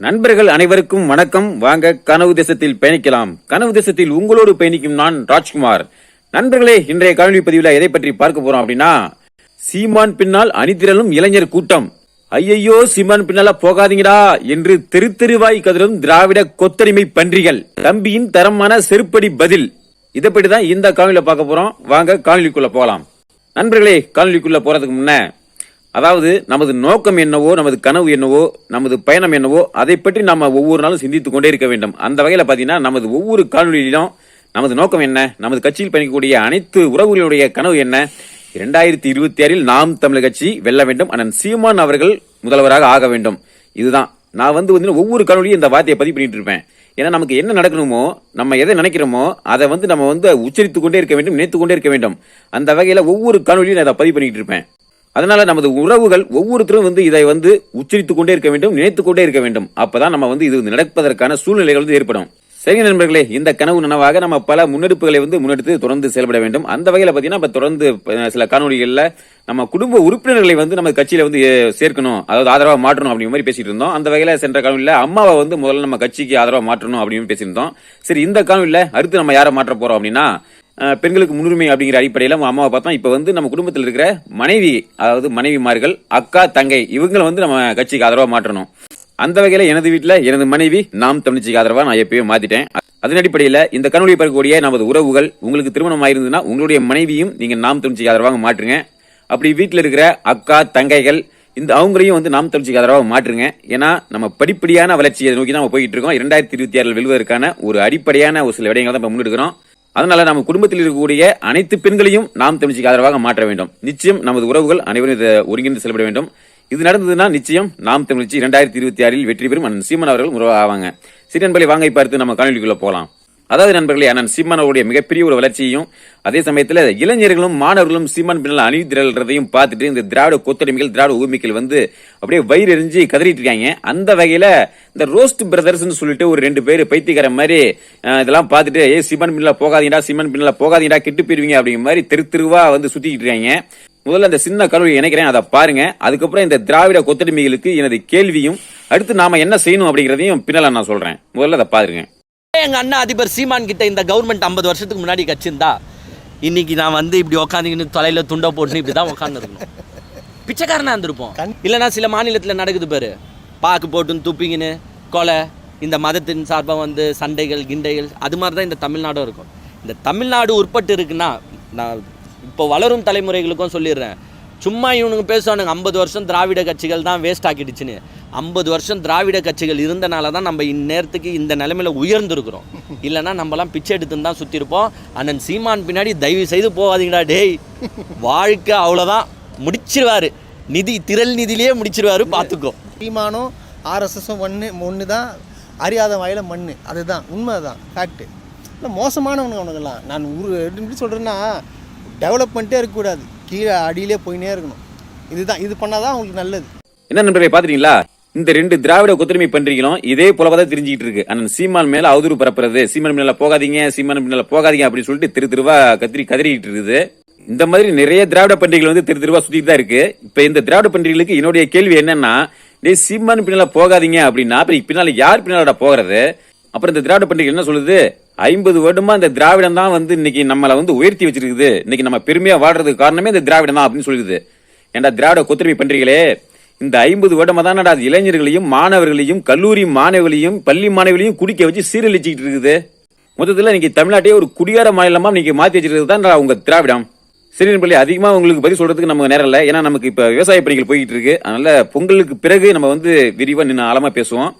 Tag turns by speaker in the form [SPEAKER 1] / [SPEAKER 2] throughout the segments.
[SPEAKER 1] நண்பர்கள் அனைவருக்கும் வணக்கம். வாங்க கனவு தேசத்தில் பயணிக்கலாம். கனவு தேசத்தில் உங்களோடு பயணிக்கும் நான் ராஜ்குமார். நண்பர்களே இன்றைய கல்வி பதிவுல எதை பற்றி பார்க்க போறோம் அப்படின்னா சீமான் பின்னால் அணிதிரளும் இளைஞர் கூட்டம். ஐயையோ சீமான் பின்னால போகாதீங்கடா என்று தெரு தெருவாய் கதிரும் திராவிட கொத்தடிமை பன்றிகள். தம்பியின் தரமான செருப்படி பதில். இதை பற்றி தான் இந்த காணொலியில பார்க்க போறோம். வாங்க காணொலிக்குள்ள போகலாம். நண்பர்களே காணொலிக்குள்ள போறதுக்கு முன்ன அதாவது நமது நோக்கம் என்னவோ நமது கனவு என்னவோ நமது பயணம் என்னவோ அதை பற்றி நம்ம ஒவ்வொரு நாளும் சிந்தித்துக் கொண்டே இருக்க வேண்டும். அந்த வகையில் பார்த்தீங்கன்னா நமது ஒவ்வொரு காணொலியிலும் நமது நோக்கம் என்ன நமது கட்சியில் பயணிக்கக்கூடிய அனைத்து உறவுகளுடைய கனவு என்ன இரண்டாயிரத்தி இருபத்தி ஆறில் நாம் தமிழர் கட்சி வெல்ல வேண்டும். அண்ணன் சீமான் அவர்கள் முதல்வராக ஆக வேண்டும். இதுதான். நான் வந்து வந்து ஒவ்வொரு காணொலியும் இந்த வார்த்தையை பதிவு பண்ணிட்டு இருப்பேன். ஏன்னா நமக்கு என்ன நடக்கணுமோ நம்ம எதை நினைக்கிறோமோ அதை வந்து நம்ம வந்து உச்சரித்துக் கொண்டே இருக்க வேண்டும் நினைத்துக் கொண்டே இருக்க வேண்டும். அந்த வகையில ஒவ்வொரு காணொலியும் நான் அதை பதிவு பண்ணிட்டு இருப்பேன். அதனால நமது உறவுகள் ஒவ்வொருத்தரும் வந்து இதை வந்து உச்சரித்துக் கொண்டே இருக்க வேண்டும் நினைத்துக் கொண்டே இருக்க வேண்டும். அப்பதான் நம்ம வந்து இது நடப்பதற்கான சூழ்நிலைகள் வந்து ஏற்படும். சரி நண்பர்களே இந்த கனவு நனவாக நம்ம பல முன்னெடுப்புகளை வந்து முன்னெடுத்து தொடர்ந்து செயல்பட வேண்டும். அந்த வகையில் பார்த்தீங்கன்னா இப்ப தொடர்ந்து சில காணொலிகளில் நம்ம குடும்ப உறுப்பினர்களை வந்து நம்ம கட்சியில் வந்து சேர்க்கணும் அதாவது ஆதரவாக மாற்றணும் அப்படிங்கிற மாதிரி பேசிட்டு இருந்தோம். அந்த வகையில் சென்ற காணொலியில் அம்மாவை வந்து முதல்ல நம்ம கட்சிக்கு ஆதரவாக மாற்றணும் அப்படின்னு பேசியிருந்தோம் சரி இந்த காணொலியில் அடுத்து நம்ம யாரை மாற்ற போகிறோம் அப்படின்னா பெண்களுக்கு முன்னுரிமை அப்படிங்கிற அடிப்படையில் நம்ம அம்மாவை பார்த்தோம் இப்போ வந்து நம்ம குடும்பத்தில் இருக்கிற மனைவி அதாவது மனைவிமார்கள் அக்கா தங்கை இவங்களை வந்து நம்ம கட்சிக்கு ஆதரவாக மாற்றணும். அந்த வகையில் எனது வீட்டில் எனது மனைவி நாம் தமிழ்ச்சிக்கு ஆதரவாக நான் எப்பயும் மாற்றிட்டேன் அதன் அடிப்படையில் இந்த கனொலி பார்க்கக்கூடிய நமது உறவுகள் உங்களுக்கு திருமணம் ஆயிருந்ததுன்னா உங்களுடைய மனைவியும் நீங்கள் நாம் தமிழ்ச்சிக்கு ஆதரவாக மாற்றுங்க. அப்படி வீட்டில் இருக்கிற அக்கா தங்கைகள் இந்த அவங்களையும் வந்து நாம் தமிழ்ச்சிக்கு ஆதரவாக மாற்றுங்க. ஏன்னா நம்ம படிப்படியான வளர்ச்சியை நோக்கி தான் நம்ம போயிட்டு இருக்கோம். இரண்டாயிரத்தி இருபத்தி ஆறில் வெல்வதற்கான ஒரு அடிப்படையான ஒரு சில விடயங்கள் தான் நம்ம முன்னெடுக்கிறோம். அதனால நம்ம குடும்பத்தில் இருக்கக்கூடிய அனைத்து பெண்களையும் நாம் தமிழ்ச்சிக்கு ஆதரவாக மாற்ற வேண்டும். நிச்சயம் நமது உறவுகள் அனைவரும் இதை ஒருங்கிணைந்து செயல்பட வேண்டும். இது நடந்ததுன்னா நிச்சயம் நாம் தமிழ்ச்சி இரண்டாயிரத்தி இருபத்தி ஆறில் வெற்றி பெறும் அண்ணன் சீமன் அவர்கள் உறவாக ஆவாங்க சிறன்பலி வாங்க பார்த்து நம்ம காணொலிக்குள்ள போகலாம் அதாவது நண்பர்களே அண்ணன் சீமான் அவருடைய மிகப்பெரிய ஒரு வளர்ச்சியையும் அதே சமயத்தில் இளைஞர்களும் மாணவர்களும் சீமான் பின்னால் அணிதிரள்றதையும் பார்த்துட்டு இந்த திராவிட கொத்தடிமைகள் திராவிட ஊமிகள் வந்து அப்படியே வயிறு எரிஞ்சு கதறிட்டு இருக்காங்க. அந்த வகையில் இந்த ரோஸ்ட் பிரதர்ஸ்னு சொல்லிட்டு ஒரு ரெண்டு பேர் பைத்தியக்கார மாதிரி இதெல்லாம் பார்த்துட்டு ஏ சிமன் பின்னால் போகாதீங்கடா சிமன் பின்னால் போகாதீங்கடா கெட்டு போயிருவீங்க அப்படிங்கிற மாதிரி தெரு தெருவா வந்து சுத்திக்கிட்டு இருக்காங்க. முதல்ல அந்த சின்ன கருவி இணைக்கிறேன் அதை பாருங்க. அதுக்கப்புறம் இந்த திராவிட கொத்தடிமைகளுக்கு எனது கேள்வியும் அடுத்து நாம என்ன செய்யணும் அப்படிங்கிறதையும் பின்னால நான் சொல்றேன். முதல்ல அதை பாருங்க.
[SPEAKER 2] எங்க அண்ணா அதிபர் சீமான் கிட்ட இந்த கவர்மெண்ட் ஐம்பது வருஷத்துக்கு முன்னாடி கட்சிருந்தா இன்னைக்கு நான் வந்து இப்படி உக்காந்துக்கின்னு தொலைல துண்டை போட்டு இப்படி தான் உட்காந்துருக்கணும் பிச்சைக்காரனா இருந்திருப்போம். இல்லைன்னா சில மாநிலத்தில் நடக்குது பாரு. பாக்கு போட்டுன்னு துப்பிங்கன்னு கொலை இந்த மதத்தின் சார்பாக வந்து சண்டைகள் கிண்டைகள் அது மாதிரி தான் இந்த தமிழ்நாடும் இருக்கும். இந்த தமிழ்நாடு உட்பட்டு இருக்குன்னா நான் இப்போ வளரும் தலைமுறைகளுக்கும் சொல்லிடுறேன். சும்மா இவனுங்க பேசுவானுங்க ஐம்பது வருஷம் திராவிட கட்சிகள் தான் வேஸ்ட் ஆக்கிடுச்சுன்னு. ஐம்பது வருஷம் திராவிட கட்சிகள் இருந்தனால தான் நம்ம இந்நேரத்துக்கு இந்த நிலமையில் உயர்ந்திருக்கிறோம். இல்லைன்னா நம்மலாம் பிச்சை எடுத்துன்னு தான் சுற்றிருப்போம் அண்ணன் சீமான் பின்னாடி தயவு செய்து போகாதீங்கடா டேய். வாழ்க்கை அவ்வளோதான் முடிச்சிருவாரு. நிதி திரள் நிதியிலேயே முடிச்சிருவாரு பார்த்துக்கோ.
[SPEAKER 3] சீமானும் ஆர்எஸ்எஸும் ஒன்று ஒன்று தான் அறியாத வாயில மண் அதுதான் உண்மை தான் ஃபேக்ட்டு இல்லை மோசமானவனுங்க அவனுங்கெல்லாம். நான் ஒரு எப்படி சொல்கிறேன்னா டெவலப்மெண்ட்டே இருக்கக்கூடாது. கீழே அடியிலே போயினே இருக்கணும். இதுதான் இது பண்ணால் தான் அவங்களுக்கு நல்லது.
[SPEAKER 1] என்ன நண்பர்களே பாத்துட்டீங்களா இந்த ரெண்டு திராவிட கொத்துரிமை பன்றிகளும் இதே போலதான் தெரிஞ்சுக்கிட்டு இருக்கு. அண்ணன் சீமான் மேல அவதூறு பரப்புறது. சீமான் பின்னால போகாதீங்க சீமான் பின்னால போகாதீங்க அப்படின்னு சொல்லிட்டு திரு திருவா கத்திரி கதறிட்டு இருக்குது. இந்த மாதிரி நிறைய திராவிட பண்டிகைகள் வந்து திரு திருவா சுத்திட்டு தான் இருக்கு. இப்ப இந்த திராவிட பண்டிகைகளுக்கு என்னுடைய கேள்வி என்னன்னா டேய் சீமான் பின்னால போகாதீங்க அப்படின்னா அப்புறம் பின்னால யார் பின்னால போகிறது அப்புறம் இந்த திராவிட பண்டிகை என்ன சொல்லுது? ஐம்பது வருடமா இந்த திராவிடம் தான் வந்து இன்னைக்கு நம்மளை வந்து உயர்த்தி வச்சிருக்குது. இன்னைக்கு நம்ம பெருமையா வாழ்றதுக்கு காரணமே இந்த திராவிடம் தான் அப்படின்னு சொல்லுது. ஏன்டா திராவிட கொத்துரிமை பண்றீங்களே? இந்த ஐம்பது வருடமா தான் அது இளைஞர்களையும் மாணவர்களையும் கல்லூரி மாணவர்களையும் பள்ளி மாணவர்களையும் குடிக்க வச்சு சீரழிச்சுக்கிட்டு இருக்குது. மொத்தத்தில் இன்னைக்கு தமிழ்நாட்டையே ஒரு குடியார மாநிலமா இன்னைக்கு மாத்தி வச்சிருக்கிறது தான் உங்க திராவிடம். சரி நண்பர்களே அதிகமாக உங்களுக்கு பதில் சொல்றதுக்கு நமக்கு நேரம் இல்லை. ஏன்னா நமக்கு இப்போ விவசாய பணிகள் போயிட்டு இருக்கு. அதனால பொங்கலுக்கு பிறகு நம்ம வந்து விரிவாக நின்று ஆழமாக பேசுவோம்.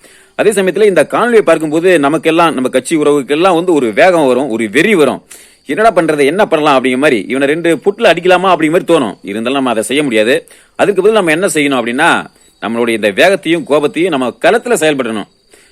[SPEAKER 1] அதே சமயத்தில் இந்த காணொலியை பார்க்கும்போது நமக்கெல்லாம் நம்ம கட்சி உறவுக்கெல்லாம் வந்து ஒரு வேகம் வரும் ஒரு வெறி வரும். என்னடா பண்றது என்ன பண்ணலாம் அப்படிங்கிற மாதிரி இவனை ரெண்டு புட்டில் அடிக்கலாமா அப்படிங்கிற மாதிரி தோணும். இருந்தாலும் நம்ம அதை செய்ய முடியாது. அதுக்கு பதில் நம்ம என்ன செய்யணும் அப்படின்னா நம்மளுடைய இந்த வேகத்தையும் கோபத்தையும் நம்ம களத்தில் செயல்படணும்.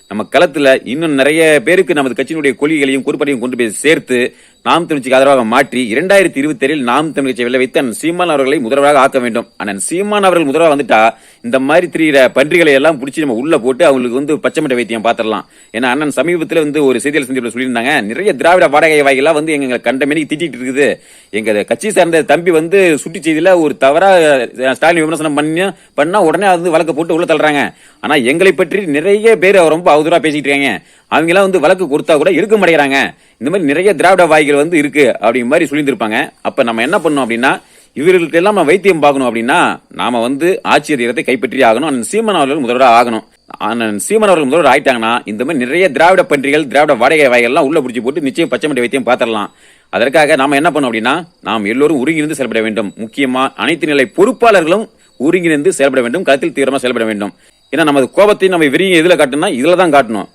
[SPEAKER 1] நம்ம களத்தில் இன்னும் நிறைய பேருக்கு நமது கட்சியினுடைய கொள்கைகளையும் குறிப்படையும் கொண்டு போய் சேர்த்து நாம் தமிழ்ச்சிக்கு ஆதரவாக மாற்றி இரண்டாயிரத்தி இருபத்தி ஏழில் நாம் தமிழ்ச்சி வெல்ல வைத்து அண்ணன் சீமான் அவர்களை முதல்வராக ஆக்க வேண்டும். அண்ணன் சீமான் அவர்கள் முதல்வராக வந்துட்டா இந்த மாதிரி திரியிற பன்றிகளை எல்லாம் பிடிச்சி நம்ம உள்ள போட்டு அவங்களுக்கு வந்து பச்சைமட்ட வைத்தியம் பாத்திரலாம். ஏன்னா அண்ணன் சமீபத்தில் வந்து ஒரு செய்தியாளர் சந்திப்பில் சொல்லியிருந்தாங்க நிறைய திராவிட வாடகை வாய்கள்லாம் வந்து எங்க கண்டமேனிக்கு திட்டிட்டு இருக்குது. எங்க கட்சி சார்ந்த தம்பி வந்து சுட்டி செய்தியில் ஒரு தவறா ஸ்டாலின் விமர்சனம் பண்ணி பண்ணா உடனே அது வந்து வழக்கு போட்டு உள்ள தள்ளுறாங்க. ஆனா எங்களை பற்றி நிறைய பேர் ரொம்ப அவதூறா பேசிட்டு இருக்காங்க. அவங்க எல்லாம் வந்து வழக்கு கொடுத்தா கூட எடுக்க மாட்டேங்கிறாங்க இந்த மாதிரி நிறைய திராவிட வாய்கள் வந்து இருக்கு அப்படிங்கிற மாதிரி சொல்லியிருந்திருப்பாங்க. அப்ப நம்ம என்ன பண்ணோம் அப்படின்னா இவர்களுக்கு எல்லாம் நம்ம வைத்தியம் பார்க்கணும் அப்படின்னா நாம வந்து ஆட்சி அதிகாரத்தை கைப்பற்றி ஆகணும். அண்ணன் சீமன் அவர்கள் முதல்வராக ஆகணும். அண்ணன் சீமன் அவர்கள் முதல்வர் ஆயிட்டாங்கன்னா இந்த மாதிரி நிறைய திராவிட பன்றிகள் திராவிட வாடகை வாய்கள்லாம் உள்ள பிடிச்சி போட்டு நிச்சயம் பச்சைமட்டை வைத்தியம் பார்த்துடலாம். அதற்காக நாம என்ன பண்ணோம் அப்படின்னா நாம் எல்லோரும் ஒருங்கிணைந்து செயல்பட வேண்டும். முக்கியமா அனைத்து நிலை பொறுப்பாளர்களும் ஒருங்கிணைந்து செயல்பட வேண்டும். களத்தில் தீவிரமா செயல்பட வேண்டும். ஏன்னா நமது கோபத்தை நம்ம விரிங்க எதுல காட்டணும்னா இதுல தான் காட்டணும்.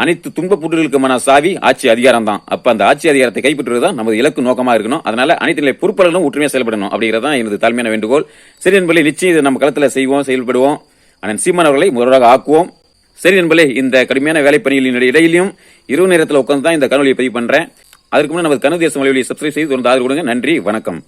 [SPEAKER 1] அனைத்து துன்ப புற்றுகளுக்குமான சாவி ஆட்சி அதிகாரம் தான் அப்ப அந்த ஆட்சி அதிகாரத்தை கைப்பற்றுவது தான் நமது இலக்கு நோக்கமா இருக்கணும். அதனால அனைத்து நிலை பொறுப்பாளர்களும் ஒற்றுமையா செயல்படணும் அப்படிங்கிறது தான் எனது தாழ்மையான வேண்டுகோள். சரி என்பதை நிச்சயம் இதை நம்ம களத்துல செய்வோம் செயல்படுவோம். அண்ணன் சீமான் அவர்களை முதல்வராக ஆக்குவோம். சரி என்பதை இந்த கடுமையான வேலை பணிகளின் இடையிலும் இரவு நேரத்தில் உட்கார்ந்து தான் இந்த கனொலியை பதிவு பண்றேன். அதுக்கு முன்னாடி நமது கனவு தேசம் வழியை சப்ஸ்கிரைப் செய்து தொடர்ந்து ஆதரவு கொடுங்க. நன்றி வணக்கம்.